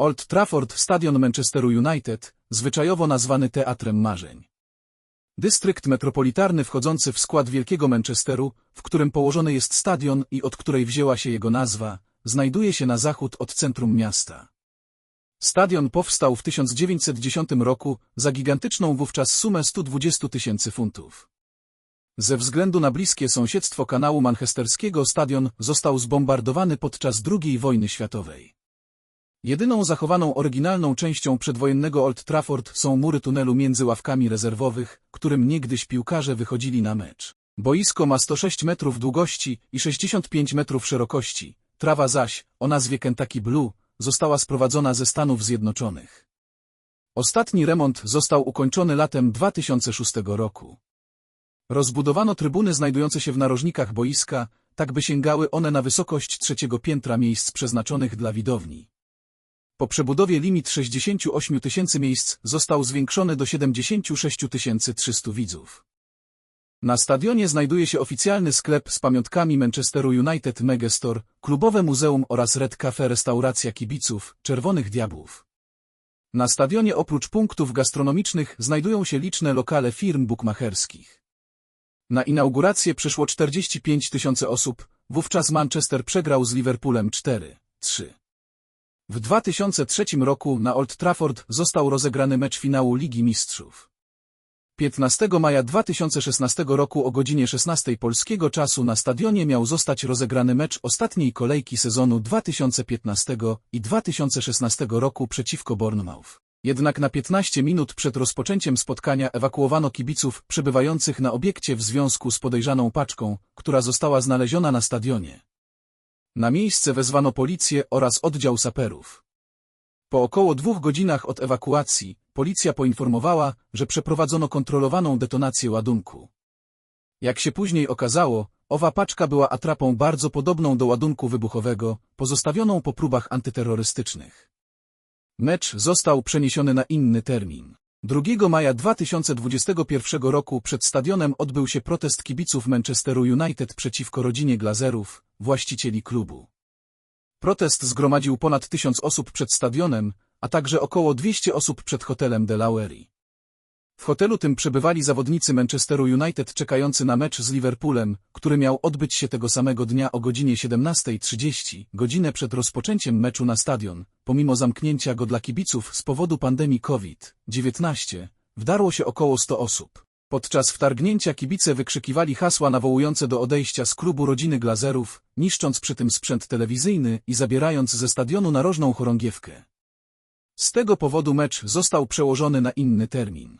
Old Trafford, stadion Manchesteru United, zwyczajowo nazwany Teatrem Marzeń. Dystrykt metropolitarny wchodzący w skład Wielkiego Manchesteru, w którym położony jest stadion i od której wzięła się jego nazwa, znajduje się na zachód od centrum miasta. Stadion powstał w 1910 roku za gigantyczną wówczas sumę 120 tysięcy funtów. Ze względu na bliskie sąsiedztwo kanału manchesterskiego stadion został zbombardowany podczas II wojny światowej. Jedyną zachowaną oryginalną częścią przedwojennego Old Trafford są mury tunelu między ławkami rezerwowych, którym niegdyś piłkarze wychodzili na mecz. Boisko ma 106 metrów długości i 65 metrów szerokości, trawa zaś, o nazwie Kentucky Blue, została sprowadzona ze Stanów Zjednoczonych. Ostatni remont został ukończony latem 2006 roku. Rozbudowano trybuny znajdujące się w narożnikach boiska, tak by sięgały one na wysokość trzeciego piętra miejsc przeznaczonych dla widowni. Po przebudowie limit 68 tysięcy miejsc został zwiększony do 76 300 widzów. Na stadionie znajduje się oficjalny sklep z pamiątkami Manchesteru United Megastore, klubowe muzeum oraz Red Cafe restauracja kibiców, Czerwonych Diabłów. Na stadionie oprócz punktów gastronomicznych znajdują się liczne lokale firm bukmacherskich. Na inaugurację przyszło 45 tysięcy osób, wówczas Manchester przegrał z Liverpoolem 4-3. W 2003 roku na Old Trafford został rozegrany mecz finału Ligi Mistrzów. 15 maja 2016 roku o godzinie 16 polskiego czasu na stadionie miał zostać rozegrany mecz ostatniej kolejki sezonu 2015 i 2016 roku przeciwko Bournemouth. Jednak na 15 minut przed rozpoczęciem spotkania ewakuowano kibiców przebywających na obiekcie w związku z podejrzaną paczką, która została znaleziona na stadionie. Na miejsce wezwano policję oraz oddział saperów. Po około dwóch godzinach od ewakuacji, policja poinformowała, że przeprowadzono kontrolowaną detonację ładunku. Jak się później okazało, owa paczka była atrapą bardzo podobną do ładunku wybuchowego, pozostawioną po próbach antyterrorystycznych. Mecz został przeniesiony na inny termin. 2 maja 2021 roku przed stadionem odbył się protest kibiców Manchesteru United przeciwko rodzinie Glazerów, właścicieli klubu. Protest zgromadził ponad tysiąc osób przed stadionem, a także około 200 osób przed hotelem Delaware. W hotelu tym przebywali zawodnicy Manchesteru United czekający na mecz z Liverpoolem, który miał odbyć się tego samego dnia o godzinie 17.30, godzinę przed rozpoczęciem meczu na stadion, pomimo zamknięcia go dla kibiców z powodu pandemii COVID-19, wdarło się około 100 osób. Podczas wtargnięcia kibice wykrzykiwali hasła nawołujące do odejścia z klubu rodziny Glazerów, niszcząc przy tym sprzęt telewizyjny i zabierając ze stadionu narożną chorągiewkę. Z tego powodu mecz został przełożony na inny termin.